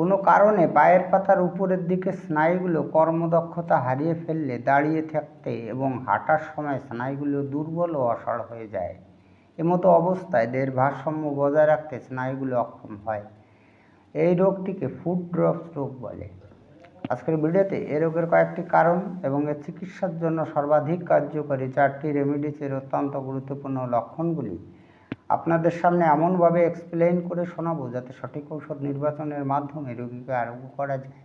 কোনো কারণে পায়ের পাতার উপরের দিকে স্নায়ুগুলো কর্মদক্ষতা হারিয়ে ফেললে দাঁড়িয়ে থাকতে এবং হাঁটার সময় স্নায়ুগুলো দুর্বল ও অসড় হয়ে যায়। এমতো অবস্থায় দেহের ভারসাম্য বজায় রাখতে স্নায়ুগুলো অক্ষম হয়। এই রোগটিকে ফুড ড্রপস রোগ বলে। আজকের ভিডিওতে এ রোগের কয়েকটি কারণ এবং এর চিকিৎসার জন্য সর্বাধিক কার্যকরী চারটি রেমিডিসের অত্যন্ত গুরুত্বপূর্ণ লক্ষণগুলি আপনাদের সামনে এমনভাবে এক্সপ্লেইন করে শোনাবো যাতে সঠিক ঔষধ নির্বাচনের মাধ্যমে রোগীকে আরোগ্য করা যায়।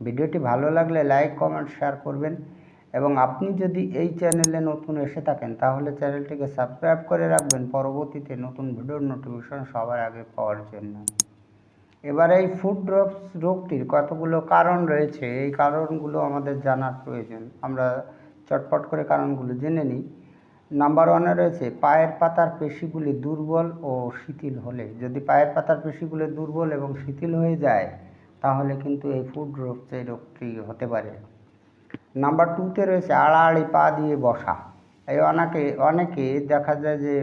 ভিডিওটি ভালো লাগলে লাইক কমেন্ট শেয়ার করবেন এবং আপনি যদি এই চ্যানেলে নতুন এসে থাকেন, তাহলে চ্যানেলটিকে সাবস্ক্রাইব করে রাখবেন। পরবর্তীতে নতুন ভিডিওর নোটিফিকেশন সবার আগে পাওয়ার জন্য। এবার এই ফুড ড্রপস রোগটির কতগুলো কারণ রয়েছে, এই কারণগুলো আমাদের জানার প্রয়োজন। আমরা চটপট করে কারণগুলো জেনে নিই। নাম্বার ওয়ানে রয়েছে, পায়ের পাতার পেশিগুলি দুর্বল ও শিথিল হলে। যদি পায়ের পাতার পেশিগুলি দুর্বল এবং শিথিল হয়ে যায়, তাহলে কিন্তু এই ফুড এই রোগটি হতে পারে। নাম্বার টুতে রয়েছে, আড়াআড়ি পা দিয়ে বসা। এই অনেকে অনেকে দেখা যায় যে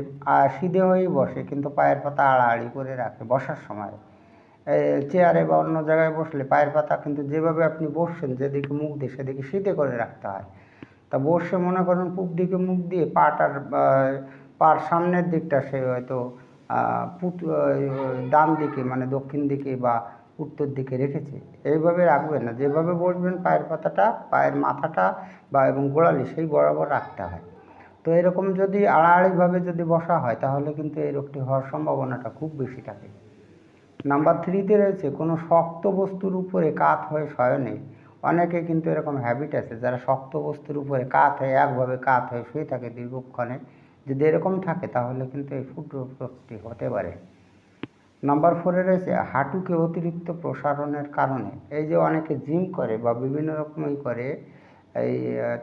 সিধে হয়েই বসে, কিন্তু পায়ের পাতা আড়াআড়ি করে রাখে বসার সময়। চেয়ারে বা অন্য জায়গায় বসলে পায়ের পাতা কিন্তু যেভাবে আপনি বসছেন, যেদিকে মুখ দিয়ে সেদিকে সিধে করে রাখতে হয়। তা বসে মনে করেন পূব দিকে মুখ দিয়ে পাটার পার সামনের দিকটা সে হয়তো পুত ডান দিকে মানে দক্ষিণ দিকে বা উত্তর দিকে রেখেছে। এইভাবে রাখবেন না। যেভাবে বসবেন পায়ের পাতাটা, পায়ের মাথাটা বা এবং গোড়ালি সেই বরাবর রাখতে হয়। তো এরকম যদি আড়াআড়িভাবে যদি বসা হয়, তাহলে কিন্তু এই রোগটি হওয়ার সম্ভাবনাটা খুব বেশি থাকে। নাম্বার থ্রিতে রয়েছে, কোনো শক্ত বস্তুর উপরে কাত হয়ে শয়নে অনেকে কিন্তু এরকম হ্যাবিট আছে, যারা শক্ত বস্তুর উপরে কাত হয়ে, একভাবে কাত হয়ে শুয়ে থাকে দীর্ঘক্ষণে। যদি এরকম থাকে, তাহলে কিন্তু এই ফুড রোগটি হতে পারে। নাম্বার ফোরে রয়েছে, হাঁটুকে অতিরিক্ত প্রসারণের কারণে। এই যে অনেকে জিম করে বা বিভিন্ন রকমই করে, এই,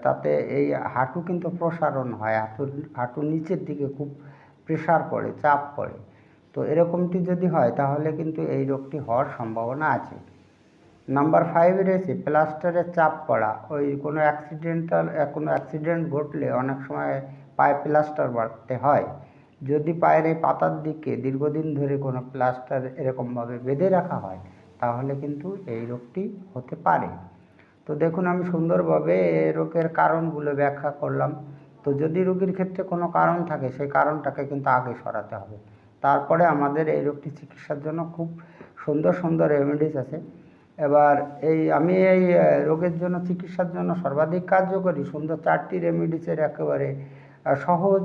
তাতে এই হাঁটু কিন্তু প্রসারণ হয়। হাঁটুর হাঁটুর নিচের দিকে খুব প্রেসার পড়ে, চাপ পড়ে। তো এরকমটি যদি হয়, তাহলে কিন্তু এই রোগটি হওয়ার সম্ভাবনা আছে। নাম্বার ফাইভে রয়েছে প্লাস্টারের চাপ পড়া। ওই কোনো অ্যাক্সিডেন্টাল কোনো অ্যাক্সিডেন্ট ঘটলে অনেক সময় পায়ে প্লাস্টার বাড়তে হয়। যদি পায়ের এই পাতার দিকে দীর্ঘদিন ধরে কোনো প্লাস্টার এরকমভাবে বেঁধে রাখা হয়, তাহলে কিন্তু এই রোগটি হতে পারে। তো দেখুন, আমি সুন্দরভাবে এই রোগের কারণগুলো ব্যাখ্যা করলাম। তো যদি রোগীর ক্ষেত্রে কোনো কারণ থাকে, সেই কারণটাকে কিন্তু আগে সরাতে হবে। তারপরে আমাদের এই রোগটি চিকিৎসার জন্য খুব সুন্দর সুন্দর রেমেডিস আছে। এবার এই, আমি এই রোগের জন্য, চিকিৎসার জন্য সর্বাধিক কার্যকরী সুন্দর চারটি রেমেডিসের একেবারে সহজ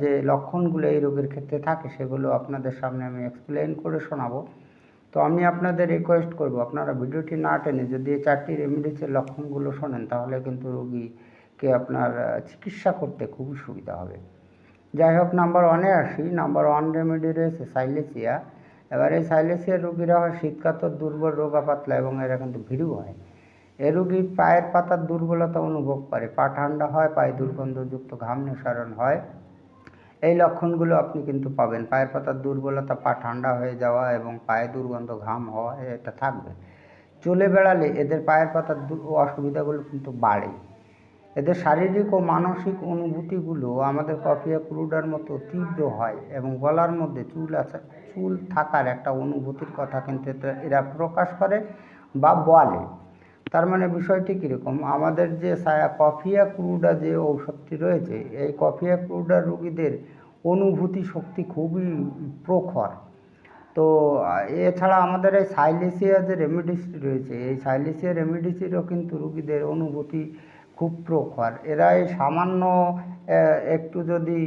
যে লক্ষণগুলো এই রোগের ক্ষেত্রে থাকে সেগুলো আপনাদের সামনে আমি এক্সপ্লেন করে শোনাবো। তো আমি আপনাদের রিকোয়েস্ট করব, আপনারা ভিডিওটি না টেনে যদি এই চারটি রেমেডিসের লক্ষণগুলো শোনেন, তাহলে কিন্তু রোগীকে আপনার চিকিৎসা করতে খুবই সুবিধা হবে। যাই হোক নাম্বার ওয়ানে আসি। নাম্বার ওয়ান রেমেডি রয়েছে সাইলেসিয়া। এবার এই সাইলেসিয়া রোগীরা হয় শীতকাতর দুর্বল, রোগা পাতলা এবং এরা কিন্তু ভীরু হয়। এ রোগী পায়ের পাতার দুর্বলতা অনুভব করে, পা ঠান্ডা হয়, পায়ে দুর্গন্ধযুক্ত ঘাম নিঃসরণ হয়। এই লক্ষণগুলো আপনি কিন্তু পাবেন। পায়ের পাতার দুর্বলতা, পা ঠান্ডা হয়ে যাওয়া এবং পায়ে দুর্গন্ধ ঘাম হওয়া, এটা থাকবে। চলে বেড়ালে এদের পায়ের পাতার অসুবিধাগুলো কিন্তু বাড়ে এদের শারীরিক ও মানসিক অনুভূতিগুলো আমাদের কফিয়া ক্রুডার মতো তীব্র হয় এবং গলার মধ্যে চুল আছে, চুল থাকার একটা অনুভূতির কথা কিন্তু এরা প্রকাশ করে বা বলে। তার মানে বিষয়টি কীরকম? আমাদের যে কফিয়া ক্রুডা যে ঔষধটি রয়েছে, এই কফিয়া ক্রুডার রোগীদের অনুভূতি শক্তি খুবই প্রখর। তো, এছাড়া আমাদের এই সাইলেসিয়া যে রেমিডিসটি রয়েছে, এই সাইলেসিয়া রেমিডিসিরও কিন্তু রুগীদের অনুভূতি খুব প্রখর। এরা এই সামান্য একটু যদি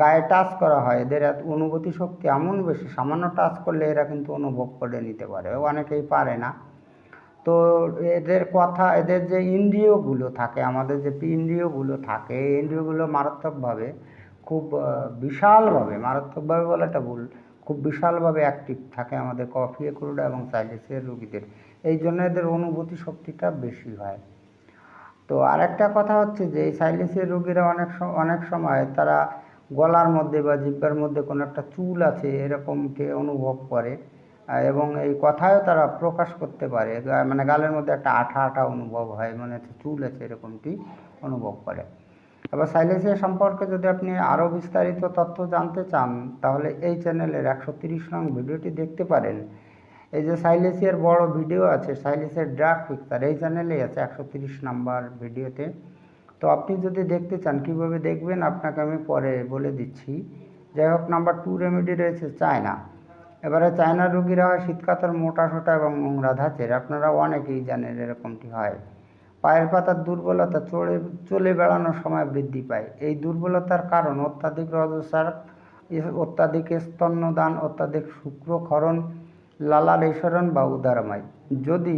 গায়ে টাচ করা হয়, এদের অনুভূতি শক্তি এমন বেশি, সামান্য টাচ করলে এরা কিন্তু অনুভব করে নিতে পারে, অনেকেই পারে না। তো এদের কথা, এদের যে ইন্দ্রিয়গুলো থাকে, আমাদের যে ইন্দ্রিয়গুলো থাকে, এই ইন্দ্রিয়গুলো মারাত্মকভাবে খুব বিশালভাবে, মারাত্মকভাবে বলাটা ভুল, খুব বিশালভাবে অ্যাক্টিভ থাকে আমাদের কফি ক্রুড এবং সাইলেসিয়ার রোগীদের। এই জন্য এদের অনুভূতি শক্তিটা বেশি হয়। তো আরেকটা কথা হচ্ছে যে, এই সাইলেসিয়ার রোগীরা অনেক অনেক সময় তারা গলার মধ্যে বা জিব্বার মধ্যে কোনো একটা চুল আছে এরকমকে অনুভব করে এবং এই কথায়ও তারা প্রকাশ করতে পারে। মানে গালের মধ্যে একটা আঠা আঠা অনুভব হয় মানে চুল আছে এরকমটি অনুভব করে। এবার সাইলেসিয়া সম্পর্কে যদি আপনি আরও বিস্তারিত তথ্য জানতে চান, তাহলে এই চ্যানেলের একশো নং ভিডিওটি দেখতে পারেন। এই যে সাইলেসিয়ার বড় ভিডিও আছে সাইলেসের ড্রাগ পিকচার এই চ্যানেলেই আছে একশো তিরিশ নাম্বার ভিডিওতে। তো আপনি যদি দেখতে চান, কীভাবে দেখবেন, আপনাকে আমি পরে বলে দিচ্ছি। যাই হোক, নাম্বার টু রেমেডি রয়েছে চায়না। এবারে চায়না রুগীরা হয় শীতকাতর, মোটা সোটা এবং নোংরা ধাঁচের। আপনারা অনেকেই জানেন এরকমটি হয়। পায়ের পাতার দুর্বলতা চড়ে, চলে বেড়ানোর সময় বৃদ্ধি পায়। এই দুর্বলতার কারণ অত্যাধিক রজস্রাব অত্যাধিক স্তন্যদান, অত্যাধিক শুক্রক্ষরণ লালার এসরণ বা উদারময়। যদি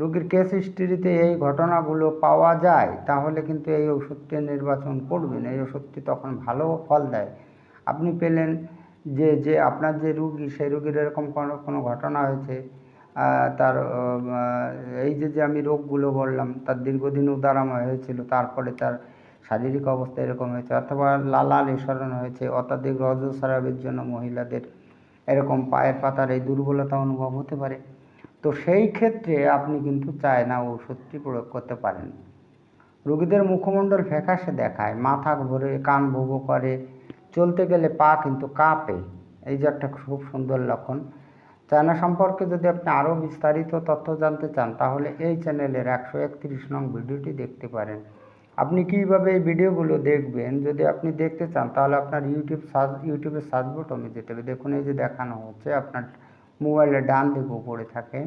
রোগীর কেস হিস্ট্রিতে এই ঘটনাগুলো পাওয়া যায়, তাহলে কিন্তু এই ওষুধটি নির্বাচন করবেন। এই ওষুধটি তখন ভালো ফল দেয়। আপনি পেলেন যে যে আপনার যে রুগী, সেই রুগীর এরকম কোনো কোনো ঘটনা হয়েছে তার এই যে যে আমি রোগগুলো বললাম, তার দীর্ঘদিন উদারাময় হয়েছিল, তারপরে তার শারীরিক অবস্থা এরকম হয়েছে, অথবা লালাল নিঃসরণ হয়েছে, অত্যাধিক রজস্রাবের জন্য মহিলাদের এরকম পায়ের পাতার এই দুর্বলতা অনুভব হতে পারে। তো সেই ক্ষেত্রে আপনি কিন্তু চায়না ওষুধটি প্রয়োগ করতে পারেন। রোগীদের মুখমণ্ডল ফ্যাকাশে দেখায়, মাথা ঘোরে, কান ভোগো করে, চলতে গেলে পা কিন্তু কাঁপে। এই যে একটা খুব সুন্দর লক্ষণ। চায়না সম্পর্কে যদি আপনি আরও বিস্তারিত তথ্য জানতে চান, তাহলে এই চ্যানেলের একশো একত্রিশ নং ভিডিওটি দেখতে পারেন। আপনি কীভাবে এই ভিডিওগুলো দেখবেন? যদি আপনি দেখতে চান, তাহলে আপনার ইউটিউব সার্চ ইউটিউবের সার্চ বটমে যেতে হবে। দেখুন, এই যে দেখানো হচ্ছে, আপনার মোবাইলের ডান দিকে উপরে থাকে।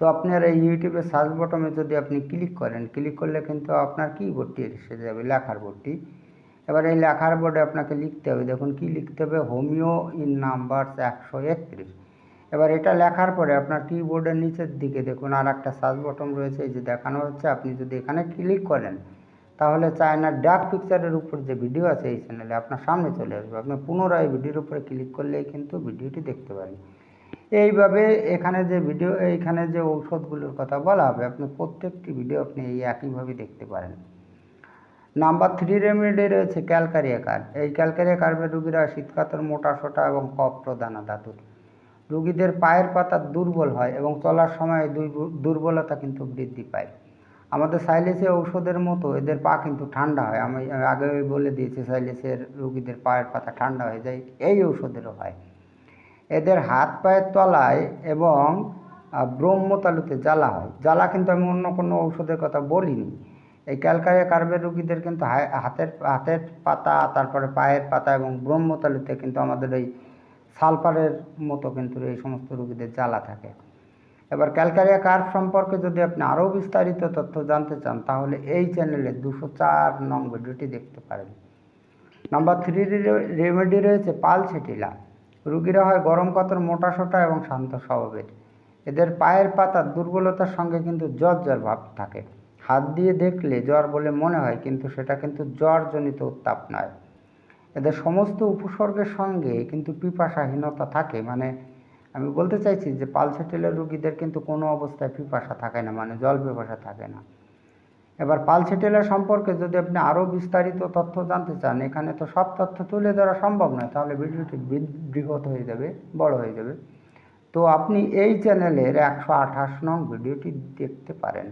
তো আপনার এই ইউটিউবের সার্চ বটমে যদি আপনি ক্লিক করেন ক্লিক করলে কিন্তু আপনার কিবোর্ডটি এসে যাবে, লেখার বোর্ডটি এবার এই লেখার বোর্ডে আপনাকে লিখতে হবে। দেখুন, কি লিখতে হবে? হোমিও ইন নাম্বার একশো একত্রিশ। এবার এটা লেখার পরে আপনার কিবোর্ডের নিচের দিকে দেখুন আর একটা সার্চ বটন রয়েছে, এই যে দেখানো হচ্ছে। আপনি যদি এখানে ক্লিক করেন, তাহলে চায়নার ডাক পিকচারের উপর যে ভিডিও আছে, এই চ্যানেলে আপনার সামনে চলে আসবে। আপনি পুনরায় ভিডিওর উপরে ক্লিক করলেই কিন্তু ভিডিওটি দেখতে পারেন। এইভাবে এখানে যে ভিডিও এইখানে যে ঔষধগুলোর কথা বলা হবে, আপনি প্রত্যেকটি ভিডিও আপনি এই একইভাবে দেখতে পারেন। নাম্বার থ্রি রেমেডি রয়েছে ক্যালকারিয়া কার্ভ এই ক্যালকারিয়া কার্ভের রুগীরা শীতকাতর মোটা সোটা এবং কফ প্রদানা ধাতুর রুগীদের পায়ের পাতা দুর্বল হয় এবং চলার সময় দুর্বলতা কিন্তু বৃদ্ধি পায়। আমাদের সাইলেসে ঔষধের মতো এদের পা কিন্তু ঠান্ডা হয়। আমি আগে বলে দিয়েছি সাইলেসের রুগীদের পায়ের পাতা ঠান্ডা হয়ে যায়, এই ঔষধেরও হয়। এদের হাত পায়ের তলায় এবং ব্রহ্মতালুতে জ্বালা হয়। জ্বালা কিন্তু আমি অন্য কোনো ঔষধের কথা বলিনি। এই ক্যালকারিয়া কার্ভের রুগীদের কিন্তু হাতের হাতের পাতা, তারপরে পায়ের পাতা এবং ব্রহ্মতালুতে কিন্তু আমাদের এই সালফারের মতো কিন্তু এই সমস্ত রুগীদের জ্বালা থাকে। এবার ক্যালকারিয়া কার্ভ সম্পর্কে যদি আপনি আরও বিস্তারিত তথ্য জানতে চান, তাহলে এই চ্যানেলে দুশো চার নং ভিডিওটি দেখতে পারেন। নাম্বার থ্রি রেমেডি রয়েছে পাল ছেটিলা রুগীরা হয় গরম কাতর মোটা সোটা এবং শান্ত স্বভাবের। এদের পায়ের পাতার দুর্বলতার সঙ্গে কিন্তু জ্বর জ্বর ভাব থাকে। হাত দিয়ে দেখলে জ্বর বলে মনে হয়, কিন্তু সেটা কিন্তু জ্বরজনিত উত্তাপ নয়। এদের সমস্ত উপসর্গের সঙ্গে কিন্তু পিপাসাহীনতা থাকে। মানে আমি বলতে চাইছি যে পালসেটেলের রুগীদের কিন্তু কোনো অবস্থায় পিপাসা থাকে না মানে জল পিপাসা থাকে না। এবার পালসেটেলের সম্পর্কে যদি আপনি আরও বিস্তারিত তথ্য জানতে চান, এখানে তো সব তথ্য তুলে ধরা সম্ভব নয়, তাহলে ভিডিওটি বৃহৎ হয়ে যাবে, বড় হয়ে যাবে। তো আপনি এই চ্যানেলের একশো আঠাশ নং ভিডিওটি দেখতে পারেন।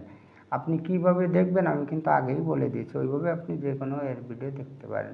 আপনি কীভাবে দেখবেন আমি কিন্তু আগেই বলে দিয়েছি, ওইভাবে আপনি যে কোনো এর ভিডিও দেখতে পারেন।